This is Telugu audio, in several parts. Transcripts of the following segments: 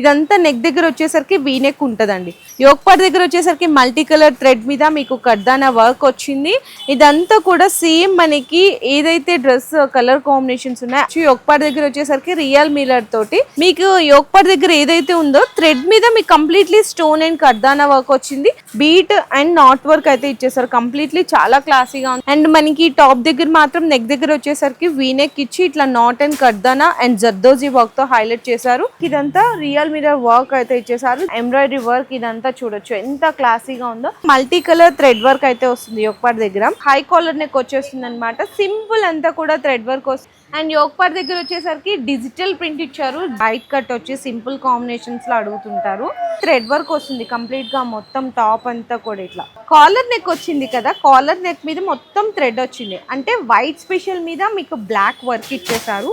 ఇదంతా నెక్ దగ్గర వచ్చేసరికి వీ నెక్ ఉంటుందండి. యోక్పాట్ దగ్గర వచ్చేసరికి మల్టీ కలర్ థ్రెడ్ మీద మీకు కడ్దానా వర్క్ వచ్చింది. ఇదంతా కూడా సేమ్ మనకి ఏదైతే డ్రెస్ కలర్ కాంబినేషన్స్ ఉన్నాయో యోక్పాట్ దగ్గర వచ్చేసరికి రియల్ మిలర్ తోటి మీకు యోక్పాట్ దగ్గర ఏదైతే ఉందో థ్రెడ్ మీద మీకు కంప్లీట్లీ స్టోన్ అండ్ కర్దానా వర్క్ వచ్చింది. బీట్ అండ్ నాట్ వర్క్ అయితే ఇచ్చేసారు. కంప్లీట్లీ చాలా క్లాసీగా ఉంది. అండ్ మనకి టాప్ దగ్గర మాత్రం నెక్ దగ్గర వచ్చేసరికి వీనెక్ ఇచ్చి ఇట్లా నాట్ అండ్ కర్దానా అండ్ జర్దోజీ వర్క్తో హైలైట్ చేశారు. ఇదంతా రియల్ మీద వర్క్ అయితే ఇచ్చేసారు ఎంబ్రాయిడరీ వర్క్ ఇదంతా చూడొచ్చు. ఎంత క్లాసీగా ఉందో. మల్టీ కలర్ థ్రెడ్ వర్క్ అయితే వస్తుంది యోగపాట్ దగ్గర. హై కాలర్ నెక్ వచ్చేస్తుంది అనమాట సింపుల్ అంతా కూడా థ్రెడ్ వర్క్ వస్తుంది అండ్ యోగపాట్ దగ్గర వచ్చేసరికి డిజిటల్ ప్రింట్ ఇచ్చారు. బైట్ కట్ వచ్చి సింపుల్ కాంబినేషన్స్లో అడుగుతుంటారు. థ్రెడ్ వర్క్ వస్తుంది కంప్లీట్గా మొత్తం టాప్ అంతా కూడా ఇట్లా. కాలర్ నెక్ వచ్చింది కదా కాలర్ నెక్ మీద మొత్తం థ్రెడ్ వచ్చింది. అంటే వైట్ స్పెషల్ మీద మీకు బ్లాక్ వర్క్ ఇచ్చేసారు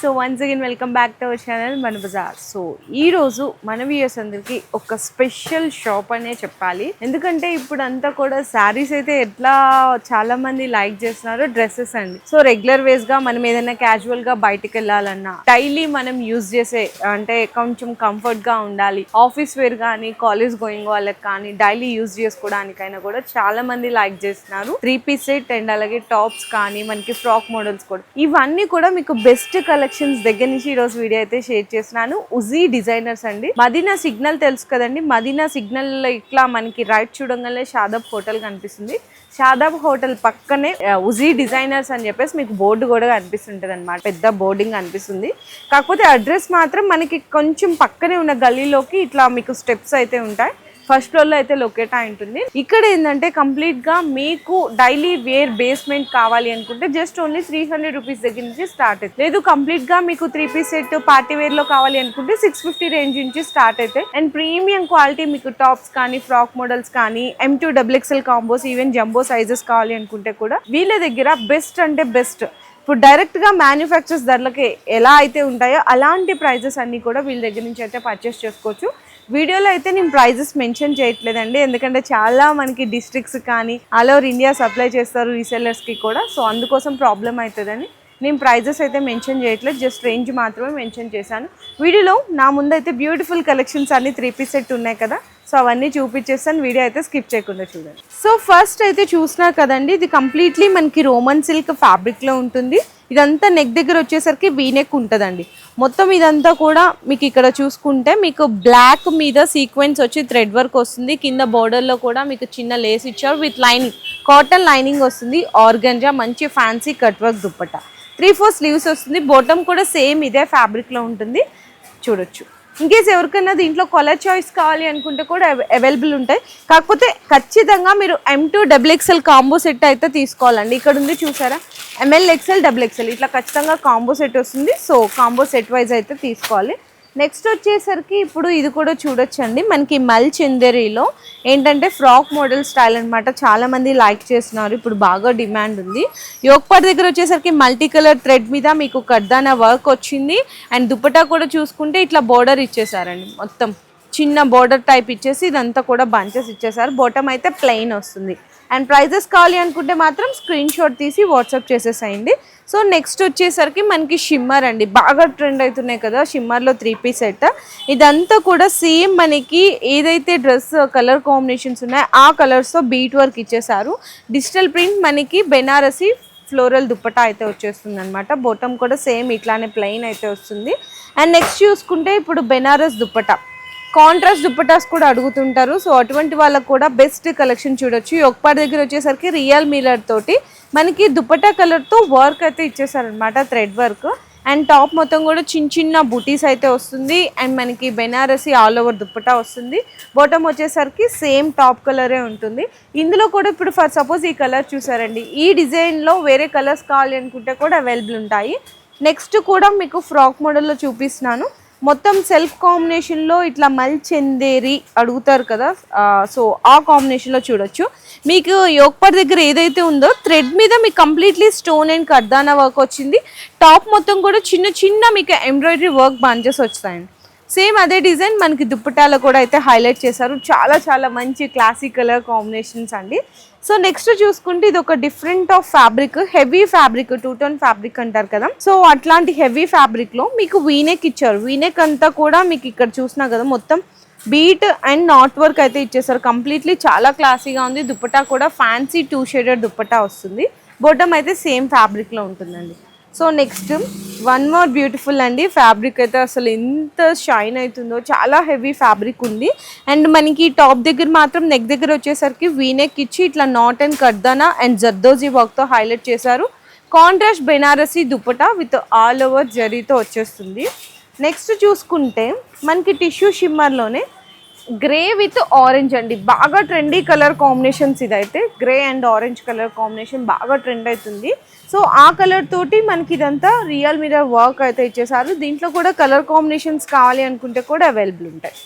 so once again welcome back to our channel Mana Bazaar so ఈ రోజు మన వ్యూయర్స్ అందరికి ఒక స్పెషల్ షాప్ అనే చెప్పాలి. ఎందుకంటే ఇప్పుడు అంతా కూడా శారీస్ అయితే ఎట్లా చాలా మంది లైక్ చేస్తున్నారు డ్రెస్సెస్ అండి. సో రెగ్యులర్ వేస్గా మనం ఏదైనా క్యాజువల్గా బయటికి వెళ్ళాలన్నా డైలీ మనం యూజ్ చేసే అంటే కొంచెం కంఫర్ట్గా ఉండాలి. ఆఫీస్ వేర్ కానీ కాలేజ్ గోయింగ్ వాళ్ళకి కానీ డైలీ యూజ్ చేసుకోవడానికైనా కూడా చాలా మంది లైక్ చేస్తున్నారు. త్రీ పీస్ సెట్ అండ్ అలాగే టాప్స్ కానీ మనకి ఫ్రాక్ మోడల్స్ కూడా. ఇవన్నీ కూడా మీకు బెస్ట్ కలెక్షన్స్ దగ్గర నుంచి ఈ రోజు వీడియో అయితే షేర్ చేస్తున్నాను. ఉజీ డిజైనర్స్ అండి. మదీనా సిగ్నల్ తెలుసు కదండి. మదీనా సిగ్నల్ ఇట్లా మనకి రైట్ చూడంగానే షాదాబ్ హోటల్ కనిపిస్తుంది. షాదాబ్ హోటల్ పక్కనే ఉజీ డిజైనర్స్ అని చెప్పేసి మీకు బోర్డు కూడా కనిపిస్తుంటది అనమాట పెద్ద బోర్డింగ్ కనిపిస్తుంది. కాకపోతే అడ్రస్ మాత్రం మనకి కొంచెం పక్కనే ఉన్న గల్లీలోకి ఇట్లా మీకు స్టెప్స్ అయితే ఉంటాయి. ఫస్ట్ ఫ్లోర్లో అయితే లొకేట్ అయి ఉంటుంది. ఇక్కడ ఏంటంటే కంప్లీట్గా మీకు డైలీ వేర్ బేస్మెంట్ కావాలి అనుకుంటే just only three hundred rupees దగ్గర నుంచి స్టార్ట్ అవుతుంది. లేదు కంప్లీట్గా మీకు త్రీ పీస్ సెట్ పార్టీ వేర్లో కావాలి అనుకుంటే సిక్స్ ఫిఫ్టీ రేంజ్ నుంచి స్టార్ట్ అవుతాయి. అండ్ ప్రీమియం క్వాలిటీ మీకు టాప్స్ కానీ ఫ్రాక్ మోడల్స్ కానీ M to double XL combos even jumbo sizes కావాలి అనుకుంటే కూడా వీళ్ళ దగ్గర బెస్ట్ అంటే బెస్ట్ ఇప్పుడు డైరెక్ట్గా మ్యానుఫ్యాక్చర్స్ ధరలకి ఎలా అయితే ఉంటాయో అలాంటి ప్రైజెస్ అన్ని కూడా వీళ్ళ దగ్గర నుంచి అయితే పర్చేస్ చేసుకోవచ్చు. వీడియోలో అయితే నేను ప్రైజెస్ మెన్షన్ చేయట్లేదండి. ఎందుకంటే చాలా మనకి డిస్ట్రిక్ట్స్ కానీ ఆల్ ఓవర్ ఇండియా సప్లై చేస్తారు రీసెల్లర్స్కి కూడా. సో అందుకోసం ప్రాబ్లం అవుతుందని నేను ప్రైజెస్ అయితే మెన్షన్ చేయట్లేదు. జస్ట్ రేంజ్ మాత్రమే మెన్షన్ చేశాను. వీడియోలో నా ముందు అయితే బ్యూటిఫుల్ కలెక్షన్స్ అన్ని త్రీ పీస్ సెట్ ఉన్నాయి కదా. సో అవన్నీ చూపించేస్తాను. వీడియో అయితే స్కిప్ చేయకుండా చూడండి. సో ఫస్ట్ అయితే చూసినా కదండి ఇది కంప్లీట్లీ మనకి రోమన్ సిల్క్ ఫ్యాబ్రిక్లో ఉంటుంది. ఇదంతా నెక్ దగ్గర వచ్చేసరికి వీ నెక్ ఉంటుందండి. మొత్తం ఇదంతా కూడా మీకు ఇక్కడ చూసుకుంటే మీకు బ్లాక్ మీద సీక్వెన్స్ వచ్చి థ్రెడ్ వర్క్ వస్తుంది. కింద బోర్డర్లో కూడా మీకు చిన్న లేస్ ఇచ్చారు. విత్ లైనింగ్ కాటన్ లైనింగ్ వస్తుంది. ఆర్గంజా మంచి fancy cut work dupatta. Three four sleeves వస్తుంది. బోటం కూడా సేమ్ ఇదే ఫ్యాబ్రిక్లో లో ఉంటుంది. చూడొచ్చు. ఇన్కేస్ ఎవరికైనా దీంట్లో కలర్ చాయిస్ కావాలి అనుకుంటే కూడా అవైలబుల్ ఉంటాయి. కాకపోతే ఖచ్చితంగా మీరు M to double XL combo set అయితే తీసుకోవాలండి. ఇక్కడ ఉంది చూసారా? ఎంఎల్ ఎక్స్ఎల్ డబుల్ ఎక్స్ఎల్ ఇట్లా ఖచ్చితంగా కాంబో సెట్ వస్తుంది. సో కాంబో సెట్ వైజ్ అయితే తీసుకోవాలి. నెక్స్ట్ వచ్చేసరికి ఇప్పుడు ఇది కూడా చూడొచ్చండి. మనకి మల్ చందేరిలో ఏంటంటే ఫ్రాక్ మోడల్ స్టైల్ అన్నమాట. చాలామంది లైక్ చేస్తున్నారు. ఇప్పుడు బాగా డిమాండ్ ఉంది. యోగపాట్ దగ్గర వచ్చేసరికి మల్టీ కలర్ థ్రెడ్ మీద మీకు కర్దానా వర్క్ వచ్చింది. అండ్ దుపటా కూడా చూసుకుంటే ఇట్లా బోర్డర్ ఇచ్చేసారండి మొత్తం. చిన్న బోర్డర్ టైప్ ఇచ్చేసి ఇదంతా కూడా బంచెస్ ఇచ్చేసారు. బోటమ్ అయితే ప్లెయిన్ వస్తుంది. అండ్ ప్రైజెస్ కావాలి అనుకుంటే మాత్రం స్క్రీన్ షాట్ తీసి వాట్సాప్ చేసేసేయండి. సో నెక్స్ట్ వచ్చేసరికి మనకి షిమ్మర్ అండి. బాగా ట్రెండ్ అవుతున్నాయి కదా షిమ్మర్లో త్రీ పీస్ సెట్ ఇదంతా కూడా సేమ్ మనకి ఏదైతే డ్రెస్ కలర్ కాంబినేషన్స్ ఉన్నాయో ఆ కలర్స్తో బీట్ వర్క్ ఇచ్చేసారు. డిజిటల్ ప్రింట్ మనకి బెనారసి ఫ్లోరల్ దుప్పటా అయితే వచ్చేస్తుంది అనమాట బొటం కూడా సేమ్ ఇట్లానే ప్లెయిన్ అయితే వస్తుంది. అండ్ నెక్స్ట్ చూసుకుంటే ఇప్పుడు బెనారస్ దుప్పటా. కాంట్రాస్ట్ దుప్పటాస్ కూడా అడుగుతుంటారు. సో అటువంటి వాళ్ళకు కూడా బెస్ట్ కలెక్షన్ చూడొచ్చు. యొక్కపాటి దగ్గర వచ్చేసరికి రియల్ మీలర్ తోటి మనకి దుప్పటా కలర్తో వర్క్ అయితే ఇచ్చేసారనమాట థ్రెడ్ వర్క్ అండ్ టాప్ మొత్తం కూడా చిన్న చిన్న బుటీస్ అయితే వస్తుంది. అండ్ మనకి బెనారసీ ఆల్ ఓవర్ దుప్పటా వస్తుంది. బాటమ్ వచ్చేసరికి సేమ్ టాప్ కలరే ఉంటుంది. ఇందులో కూడా ఇప్పుడు ఫర్ సపోజ్ ఈ కలర్ చూసారండి. ఈ డిజైన్లో వేరే కలర్స్ కావాలి అనుకుంటే కూడా అవైలబుల్ ఉంటాయి. నెక్స్ట్ కూడా మీకు ఫ్రాక్ మోడల్లో చూపిస్తున్నాను. మొత్తం సెల్ఫ్ కాంబినేషన్లో ఇట్లా మల్చెందేరి అడుగుతారు కదా సో ఆ కాంబినేషన్లో చూడొచ్చు. మీకు యోక్పర్ దగ్గర ఏదైతే ఉందో థ్రెడ్ మీద మీకు కంప్లీట్లీ స్టోన్ అండ్ కర్దానా వర్క్ వచ్చింది. టాప్ మొత్తం కూడా చిన్న చిన్న మీకు ఎంబ్రాయిడరీ వర్క్ బంచెస్ వచ్చాయండి. సేమ్ అదే డిజైన్ మనకి దుప్పటాలో కూడా అయితే హైలైట్ చేశారు. చాలా చాలా మంచి క్లాసిక్ కలర్ కాంబినేషన్స్ అండి. సో నెక్స్ట్ చూసుకుంటే ఇది ఒక different of fabric heavy fabric two tone fabric అంటారు కదా. సో అట్లాంటి హెవీ ఫ్యాబ్రిక్లో మీకు వీనెక్ ఇచ్చారు. వీనెక్ అంతా కూడా మీకు ఇక్కడ చూసినా కదా మొత్తం బీట్ అండ్ నాట్ వర్క్ అయితే ఇచ్చేసారు కంప్లీట్లీ చాలా క్లాసీగా ఉంది. దుప్పటా కూడా ఫ్యాన్సీ టూ షేడెడ్ దుప్పటా వస్తుంది. బొటమ్ అయితే సేమ్ ఫ్యాబ్రిక్లో ఉంటుందండి. So next one more beautiful అండి. ఫ్యాబ్రిక్ అయితే అసలు ఎంత షైన్ అవుతుందో చాలా హెవీ ఫ్యాబ్రిక్ ఉంది. అండ్ మనకి టాప్ దగ్గర మాత్రం నెక్ దగ్గర వచ్చేసరికి వీనెక్ ఇచ్చి ఇట్లా నాట్ అండ్ కర్దానా అండ్ జర్దోజీ వర్క్తో హైలైట్ చేశారు. Contrast Banarasi dupatta with all over జరీతో వచ్చేస్తుంది. నెక్స్ట్ చూసుకుంటే మనకి టిష్యూ షిమ్మర్లోనే గ్రే విత్ ఆరెంజ్ అండి. బాగా ట్రెండీ కలర్ కాంబినేషన్స్ ఇదైతే. Grey and orange colour combination బాగా ట్రెండ్ అవుతుంది సో ఆ కలర్ తోటి మనకి ఇదంతా రియల్ మిరర్ వర్క్ అయితే ఇచ్చేసారు. దీంట్లో కూడా కలర్ కాంబినేషన్స్ కావాలి అనుకుంటే కూడా అవైలబుల్ ఉంటాయి.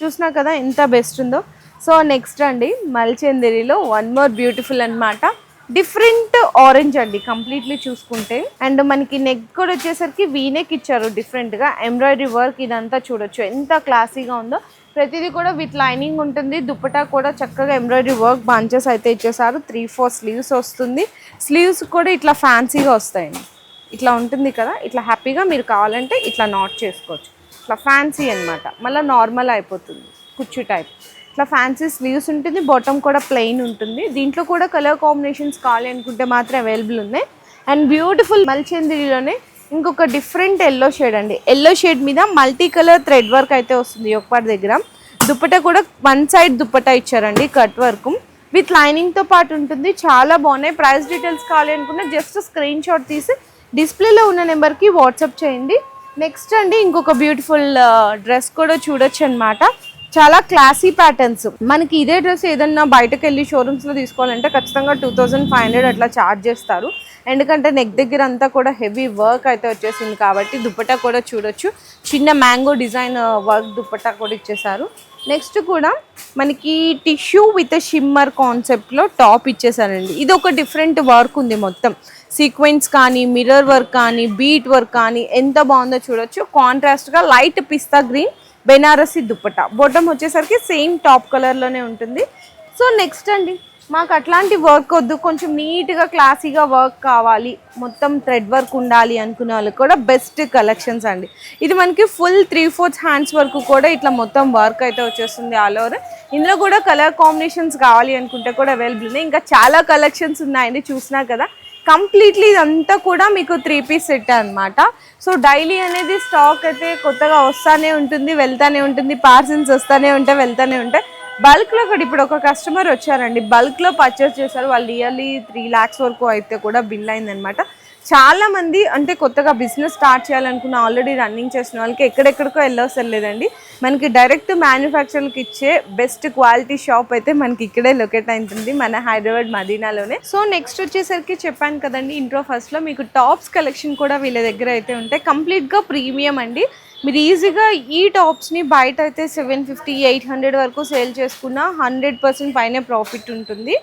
చూసినా కదా ఎంత బెస్ట్ ఉందో. సో నెక్స్ట్ అండి మల్చేందిరిలో వన్ మోర్ బ్యూటిఫుల్ అన్నమాట. డిఫరెంట్ ఆరెంజ్ అండి కంప్లీట్లీ చూసుకుంటే. అండ్ మనకి నెక్ కూడా వచ్చేసరికి వీనెక్ ఇచ్చారు డిఫరెంట్గా ఎంబ్రాయిడరీ వర్క్ ఇదంతా చూడొచ్చు. ఎంత క్లాసీగా ఉందో. ప్రతిదీ కూడా విత్ లైనింగ్ ఉంటుంది. దుప్పటా కూడా చక్కగా ఎంబ్రాయిడరీ వర్క్ బంచెస్ అయితే ఇచ్చేసారు. త్రీ ఫోర్ స్లీవ్స్ వస్తుంది. స్లీవ్స్ కూడా ఇట్లా ఫ్యాన్సీగా వస్తాయండి. ఇట్లా ఉంటుంది కదా? ఇట్లా హ్యాపీగా మీరు కావాలంటే ఇట్లా నాట్ చేసుకోవచ్చు. ఇట్లా ఫ్యాన్సీ అనమాట మళ్ళీ నార్మల్ అయిపోతుంది. కుచ్చు టైప్. ఇట్లా ఫ్యాన్సీ స్లీవ్స్ ఉంటుంది. బాటమ్ కూడా ప్లెయిన్ ఉంటుంది. దీంట్లో కూడా కలర్ కాంబినేషన్స్ కావాలి అనుకుంటే మాత్రం అవైలబుల్ ఉన్నాయి. అండ్ బ్యూటిఫుల్ మల్చందిరిలోనే ఇంకొక డిఫరెంట్ ఎల్లో షేడ్ అండి. ఎల్లో షేడ్ మీద మల్టీ కలర్ థ్రెడ్ వర్క్ అయితే వస్తుంది ఒకపాటి దగ్గర. దుప్పట కూడా వన్ సైడ్ దుప్పట ఇచ్చారండి కట్ వర్క్ విత్ లైనింగ్తో పాటు ఉంటుంది. చాలా బాగున్నాయి. ప్రైస్ డీటెయిల్స్ కావాలి అనుకున్న జస్ట్ స్క్రీన్ షాట్ తీసి డిస్ప్లేలో ఉన్న నెంబర్కి వాట్సాప్ చేయండి. నెక్స్ట్ అండి ఇంకొక బ్యూటిఫుల్ డ్రెస్ uh, కూడా చూడొచ్చు అనమాట చాలా క్లాసీ ప్యాటర్న్స్ మనకి ఇదే డ్రెస్ ఏదన్నా బయటకు వెళ్ళి షోరూమ్స్లో తీసుకోవాలంటే ఖచ్చితంగా టూ థౌజండ్ ఫైవ్ హండ్రెడ్ అట్లా ఛార్జ్ చేస్తారు. ఎందుకంటే నెక్ దగ్గర అంతా కూడా హెవీ వర్క్ అయితే వచ్చేసింది కాబట్టి దుప్పటా కూడా చూడొచ్చు. చిన్న మ్యాంగో డిజైన్ వర్క్ దుప్పటా కూడా ఇచ్చేసారు నెక్స్ట్ కూడా మనకి టిష్యూ విత్ షిమ్మర్ కాన్సెప్ట్లో టాప్ ఇచ్చేసారండి ఇది ఒక డిఫరెంట్ వర్క్ ఉంది మొత్తం. సీక్వెన్స్ కానీ మిర్రర్ వర్క్ కానీ బీట్ వర్క్ కానీ ఎంత బాగుందో చూడొచ్చు. కాంట్రాస్ట్గా light pista green Banarasi dupatta. Bottom వచ్చేసరికి సేమ్ టాప్ కలర్లోనే ఉంటుంది. సో నెక్స్ట్ అండి మాకు అట్లాంటి వర్క్ వద్దు. కొంచెం నీట్గా క్లాసీగా వర్క్ కావాలి. మొత్తం థ్రెడ్ వర్క్ ఉండాలి అనుకునే వాళ్ళకి కూడా బెస్ట్ కలెక్షన్స్ అండి. ఇది మనకి ఫుల్ త్రీ ఫోర్త్ హ్యాండ్స్ వరకు కూడా ఇట్లా మొత్తం వర్క్ అయితే వచ్చేస్తుంది ఆల్ ఓవర్ ఇందులో కూడా కలర్ కాంబినేషన్స్ కావాలి అనుకుంటే కూడా అవైలబుల్ ఉన్నాయి. ఇంకా చాలా కలెక్షన్స్ ఉన్నాయండి చూసినా కదా. కంప్లీట్లీ ఇదంతా కూడా మీకు త్రీ పీస్ సెట్ అనమాట సో డైలీ అనేది స్టాక్ అయితే కొత్తగా వస్తానే ఉంటుంది వెళ్తానే ఉంటుంది పార్సిల్స్ వస్తానే ఉంటాయి వెళ్తానే ఉంటాయి. బల్క్లో కూడా ఇప్పుడు ఒక కస్టమర్ వచ్చారండి. బల్క్లో పర్చేస్ చేశారు. వాళ్ళు ఇయర్లీ త్రీ ల్యాక్స్ వరకు అయితే కూడా బిల్ అయిందనమాట చాలా మంది అంటే కొత్తగా బిజినెస్ స్టార్ట్ చేయాలనుకున్న ఆల్రెడీ రన్నింగ్ చేసిన వాళ్ళకి ఎక్కడెక్కడికో వెళ్ళవసరం లేదండి మనకి డైరెక్ట్ మ్యానుఫ్యాక్చర్కి ఇచ్చే బెస్ట్ క్వాలిటీ షాప్ అయితే మనకి ఇక్కడే లొకేట్ అవుతుంది మన హైదరాబాద్ మదీనాలోనే. సో నెక్స్ట్ వచ్చేసరికి చెప్పాను కదండి ఇంట్రో ఫస్ట్లో మీకు టాప్స్ కలెక్షన్ కూడా వీళ్ళ దగ్గర అయితే ఉంటాయి. కంప్లీట్గా ప్రీమియం అండి. మీరు ఈజీగా ఈ టాప్స్ని బయట అయితే సెవెన్ ఫిఫ్టీ ఎయిట్ హండ్రెడ్ వరకు సేల్ చేసుకున్న హండ్రెడ్ పర్సెంట్ పైన ప్రాఫిట్ ఉంటుంది.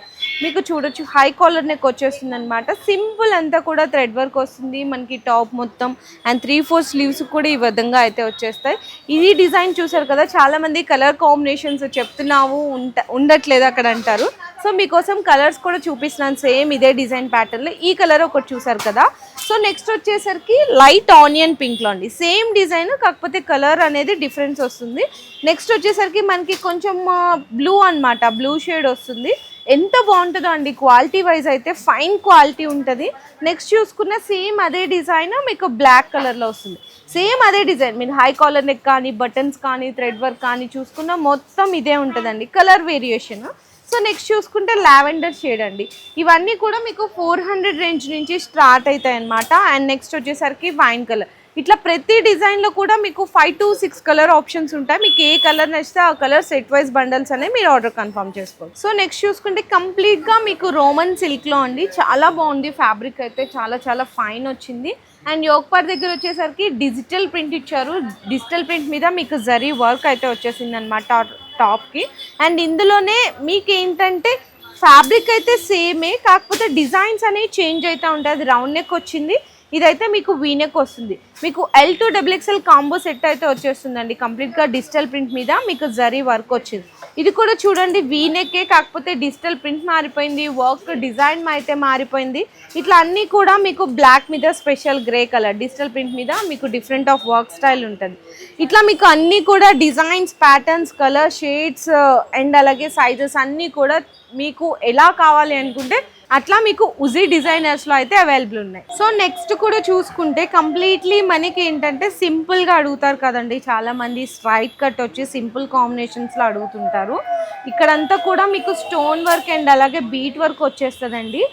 మీకు చూడొచ్చు హై కాలర్ నెక్ వచ్చేస్తుంది అనమాట సింపుల్ అంతా కూడా థ్రెడ్ వర్క్ వస్తుంది. మనకి టాప్ మొత్తం అండ్ త్రీ ఫోర్ స్లీవ్స్ కూడా ఈ విధంగా అయితే వచ్చేస్తాయి. ఇది డిజైన్ చూసారు కదా చాలామంది కలర్ కాంబినేషన్స్ చెప్తున్నావు ఉండట్లేదు అక్కడ అంటారు. సో మీకోసం కలర్స్ కూడా చూపిస్తున్నాను సేమ్ ఇదే డిజైన్ ప్యాటర్న్లో ఈ కలర్ ఒకటి చూసారు కదా. సో నెక్స్ట్ వచ్చేసరికి లైట్ ఆనియన్ పింక్లో అండి. సేమ్ డిజైన్ కాకపోతే కలర్ అనేది డిఫరెన్స్ వస్తుంది. నెక్స్ట్ వచ్చేసరికి మనకి కొంచెం బ్లూ అన్నమాట బ్లూ షేడ్ వస్తుంది. ఎంత బాగుంటుందో అండి. క్వాలిటీ వైజ్ అయితే ఫైన్ క్వాలిటీ ఉంటుంది. నెక్స్ట్ చూసుకున్న సేమ్ అదే డిజైన్ మీకు బ్లాక్ కలర్లో వస్తుంది. సేమ్ అదే డిజైన్ మీరు హై కాలర్ నెక్ కానీ బటన్స్ కానీ థ్రెడ్ వర్క్ కానీ చూసుకున్న మొత్తం ఇదే ఉంటుందండి. కలర్ వేరియేషన్ సో నెక్స్ట్ చూసుకుంటే లావెండర్ షేడ్ అండి. ఇవన్నీ కూడా మీకు ఫోర్ హండ్రెడ్ రేంజ్ నుంచి స్టార్ట్ అవుతాయి అనమాట అండ్ నెక్స్ట్ వచ్చేసరికి వైన్ కలర్ ఇట్లా ప్రతి డిజైన్లో కూడా మీకు five to six colour options ఉంటాయి. మీకు ఏ కలర్ నచ్చితే ఆ కలర్ సెట్ వైజ్ బండల్స్ అనేవి మీరు ఆర్డర్ కన్ఫర్మ్ చేసుకోవచ్చు. సో నెక్స్ట్ చూసుకుంటే కంప్లీట్గా మీకు రోమన్ సిల్క్లో అండి. చాలా బాగుంది. ఫ్యాబ్రిక్ అయితే చాలా చాలా ఫైన్ వచ్చింది. అండ్ యోగపార్ దగ్గర వచ్చేసరికి డిజిటల్ ప్రింట్ ఇచ్చారు. డిజిటల్ ప్రింట్ మీద మీకు జరీ వర్క్ అయితే వచ్చేసింది అనమాట టాప్కి అండ్ ఇందులోనే మీకు ఏంటంటే ఫ్యాబ్రిక్ అయితే సేమే కాకపోతే డిజైన్స్ అనేవి చేంజ్ అవుతూ ఉంటాయి. అది రౌండ్ నెక్ వచ్చింది. ఇదైతే మీకు వీనెక్ వస్తుంది. మీకు L to double XL combo set అయితే వచ్చేస్తుందండి. కంప్లీట్గా డిజిటల్ ప్రింట్ మీద మీకు జరీ వర్క్ వచ్చింది. ఇది కూడా చూడండి వీనెక్కే కాకపోతే డిజిటల్ ప్రింట్ మారిపోయింది వర్క్ డిజైన్ అయితే మారిపోయింది. ఇట్లా అన్నీ కూడా మీకు బ్లాక్ మీద special grey colour digital print మీద మీకు డిఫరెంట్ ఆఫ్ వర్క్ స్టైల్ ఉంటుంది. ఇట్లా మీకు అన్నీ కూడా designs patterns colour shades and అలాగే సైజెస్ అన్నీ కూడా మీకు ఎలా కావాలి అనుకుంటే అట్లా మీకు ఉజీ డిజైనర్స్లో అయితే అవైలబుల్ ఉన్నాయి. సో నెక్స్ట్ కూడా చూసుకుంటే కంప్లీట్లీ మనకి ఏంటంటే సింపుల్గా అడుగుతారు కదండి. చాలామంది స్ట్రైట్ కట్ వచ్చి సింపుల్ కాంబినేషన్స్లో అడుగుతుంటారు. ఇక్కడంతా కూడా మీకు స్టోన్ వర్క్ అండ్ అలాగే బీట్ వర్క్ వచ్చేస్తుందండి.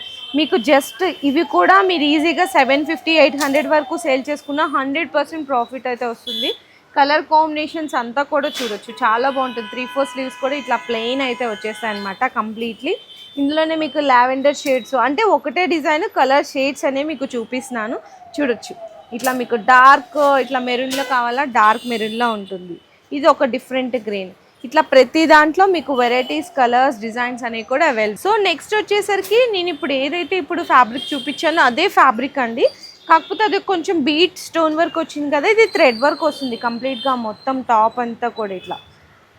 మీకు జస్ట్ ఇవి కూడా మీరు ఈజీగా సెవెన్ ఫిఫ్టీ ఎయిట్ హండ్రెడ్ వరకు సేల్ చేసుకున్న హండ్రెడ్ పర్సెంట్ ప్రాఫిట్ అయితే వస్తుంది. కలర్ కాంబినేషన్స్ అంతా కూడా చూడొచ్చు. చాలా బాగుంటుంది. త్రీ ఫోర్ స్లీవ్స్ కూడా ఇట్లా ప్లెయిన్ అయితే వచ్చేస్తాయి అనమాట కంప్లీట్లీ. ఇందులోనే మీకు లావెండర్ షేడ్స్. అంటే ఒకటే డిజైన్ కలర్ షేడ్స్ అనేవి మీకు చూపిస్తున్నాను. చూడొచ్చు. ఇట్లా మీకు డార్క్ ఇట్లా మెరూన్లో కావాలా డార్క్ మెరూన్లో ఉంటుంది. ఇది ఒక డిఫరెంట్ గ్రీన్. ఇట్లా ప్రతి దాంట్లో మీకు వెరైటీస్ కలర్స్ డిజైన్స్ అనేవి కూడా అవైలబుల్. సో నెక్స్ట్ వచ్చేసరికి నేను ఇప్పుడు ఏదైతే ఇప్పుడు ఫ్యాబ్రిక్ చూపించానో అదే ఫ్యాబ్రిక్ అండి. కాకపోతే అది కొంచెం బీట్ స్టోన్ వర్క్ వచ్చింది కదా ఇది థ్రెడ్ వర్క్ వస్తుంది కంప్లీట్గా మొత్తం టాప్ అంతా కూడా ఇట్లా.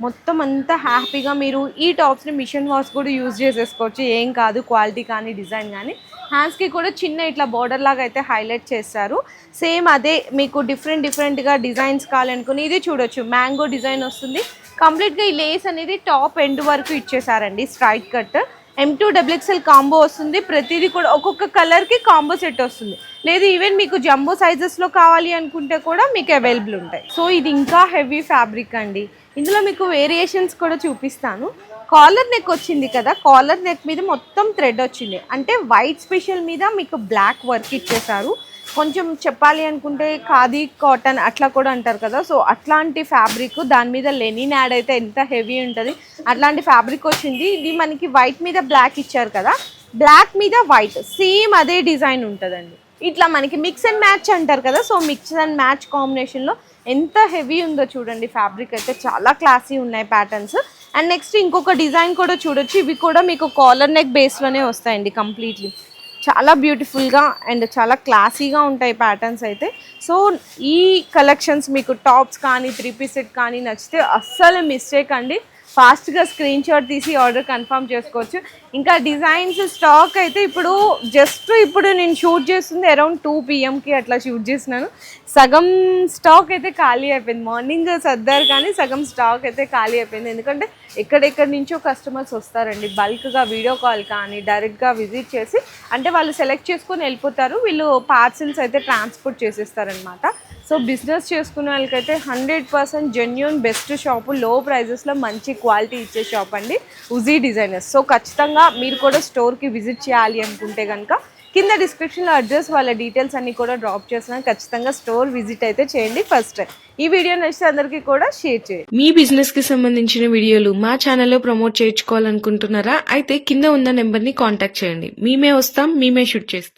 మొత్తం అంతా హ్యాపీగా మీరు ఈ టాప్స్ని మిషన్ వాష్ కూడా యూజ్ చేసేసుకోవచ్చు. ఏం కాదు క్వాలిటీ కానీ డిజైన్ కానీ. హ్యాండ్స్కి కూడా చిన్న ఇట్లా బార్డర్ లాగా అయితే హైలైట్ చేస్తారు. సేమ్ అదే మీకు డిఫరెంట్ డిఫరెంట్గా డిజైన్స్ కావాలనుకుని ఇది చూడొచ్చు. మ్యాంగో డిజైన్ వస్తుంది. కంప్లీట్గా ఈ లేస్ అనేది టాప్ ఎండ్ వరకు ఇచ్చేసారండి straight cut. M to double XL combo వస్తుంది. ప్రతిదీ కూడా ఒక్కొక్క కలర్కి కాంబో సెట్ వస్తుంది. లేదు ఈవెన్ మీకు జంబో సైజెస్లో కావాలి అనుకుంటే కూడా మీకు అవైలబుల్ ఉంటాయి. సో ఇది ఇంకా హెవీ ఫ్యాబ్రిక్ అండి. ఇందులో మీకు వేరియేషన్స్ కూడా చూపిస్తాను. కాలర్ నెక్ వచ్చింది కదా కాలర్ నెక్ మీద మొత్తం థ్రెడ్ వచ్చింది. అంటే వైట్ స్పెషల్ మీద మీకు బ్లాక్ వర్క్ ఇచ్చేసారు కొంచెం చెప్పాలి అనుకుంటే ఖాదీ కాటన్ అట్లా కూడా అంటారు కదా. సో అట్లాంటి ఫ్యాబ్రిక్ దాని మీద లెనిన్ యాడ్ అయితే ఎంత హెవీ ఉంటుంది. అట్లాంటి ఫ్యాబ్రిక్ వచ్చింది. ఇది మనకి వైట్ మీద బ్లాక్ ఇచ్చారు కదా. బ్లాక్ మీద వైట్ సేమ్ అదే డిజైన్ ఉంటుందండి. ఇట్లా మనకి మిక్స్ అండ్ మ్యాచ్ అంటారు కదా. సో మిక్స్ అండ్ మ్యాచ్ కాంబినేషన్లో ఎంత హెవీ ఉందో చూడండి. ఫ్యాబ్రిక్ అయితే చాలా క్లాసీ ఉన్నాయి ప్యాటర్న్స్. అండ్ నెక్స్ట్ ఇంకొక డిజైన్ కూడా చూడొచ్చు. ఇవి కూడా మీకు కాలర్ నెక్ బేస్లోనే వస్తాయండి కంప్లీట్లీ. చాలా బ్యూటిఫుల్గా అండ్ చాలా క్లాసీగా ఉంటాయి ప్యాటర్న్స్ అయితే. సో ఈ కలెక్షన్స్ మీకు టాప్స్ కానీ త్రీ పీస్ సెట్ కానీ నచ్చితే అస్సలు మిస్టేక్ అండి ఫాస్ట్గా స్క్రీన్ షాట్ తీసి ఆర్డర్ కన్ఫర్మ్ చేసుకోవచ్చు. ఇంకా డిజైన్స్ స్టాక్ అయితే ఇప్పుడు జస్ట్ ఇప్పుడు నేను షూట్ చేస్తుంది అరౌండ్ టూ పిఎంకి అట్లా షూట్ చేసినాను సగం స్టాక్ అయితే ఖాళీ అయిపోయింది. మార్నింగ్ సర్దారు కానీ సగం స్టాక్ అయితే ఖాళీ అయిపోయింది. ఎందుకంటే ఎక్కడెక్కడి నుంచో కస్టమర్స్ వస్తారండి. బల్క్గా వీడియో కాల్ కానీ డైరెక్ట్గా విజిట్ చేసి అంటే వాళ్ళు సెలెక్ట్ చేసుకొని వెళ్ళిపోతారు. వీళ్ళు పార్సిల్స్ అయితే ట్రాన్స్పోర్ట్ చేసేస్తారనమాట సో బిజినెస్ చేసుకునే వాళ్ళకైతే hundred percent genuine best shop లో ప్రైజెస్లో మంచి క్వాలిటీ ఇచ్చే షాప్ అండి. ఉజీ డిజైనర్స్ సో ఖచ్చితంగా మీరు కూడా స్టోర్కి విజిట్ చేయాలి అనుకుంటే కనుక కింద డిస్క్రిప్షన్లో అడ్రస్ వాళ్ళ డీటెయిల్స్ అన్ని కూడా డ్రాప్ చేస్తున్నాను. ఖచ్చితంగా స్టోర్ విజిట్ అయితే చేయండి ఫస్ట్ టైం ఈ వీడియో నచ్చితే అందరికీ కూడా షేర్ చేయండి. మీ బిజినెస్కి సంబంధించిన వీడియోలు మా ఛానల్లో ప్రమోట్ చేయించుకోవాలనుకుంటున్నారా? అయితే కింద ఉన్న నెంబర్ని కాంటాక్ట్ చేయండి. మేమే వస్తాం మేమే షూట్ చేస్తాం.